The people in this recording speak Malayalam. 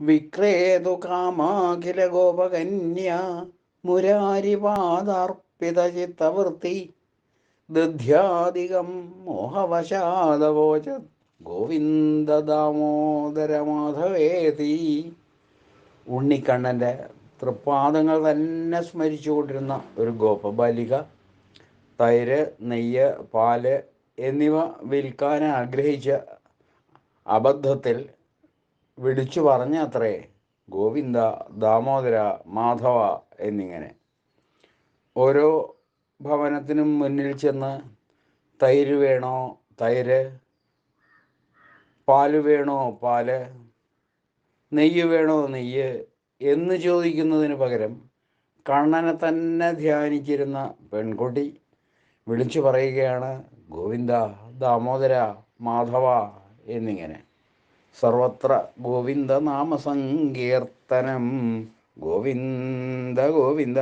വിക്രേതു കാമാഖില ഗോപകന്യ മുരാരിപാദാർപ്പിത ചിത്തവൃത്തി ദധ്യാധികം മോഹവശാദവോച ഗോവിന്ദ ദാമോദര മാധവേതി ഉണ്ണിക്കണ്ണന്റെ തൃപ്പാദങ്ങൾ തന്നെ സ്മരിച്ചുകൊണ്ടിരുന്ന ഒരു ഗോപബാലിക തൈര് നെയ്യ് പാൽ എന്നിവ വിൽക്കാൻ ആഗ്രഹിച്ച അബദ്ധത്തിൽ വിളിച്ചു പറഞ്ഞ അത്രേ ഗോവിന്ദ ദാമോദര മാധവ എന്നിങ്ങനെ. ഓരോ ഭവനത്തിനും മുന്നിൽ ചെന്ന് തൈര് വേണോ തൈര് പാൽ വേണോ പാൽ നെയ്യ് വേണോ നെയ്യ് എന്ന് ചോദിക്കുന്നതിന് പകരം കണ്ണനെ തന്നെ ധ്യാനിച്ചിരുന്ന പെൺകുട്ടി വിളിച്ചു പറയുകയാണ് ഗോവിന്ദ ദാമോദര മാധവ എന്നിങ്ങനെ. സർവത്ര ഗോവിന്ദ നാമസങ്കീർത്തനം ഗോവിന്ദ ഗോവിന്ദ.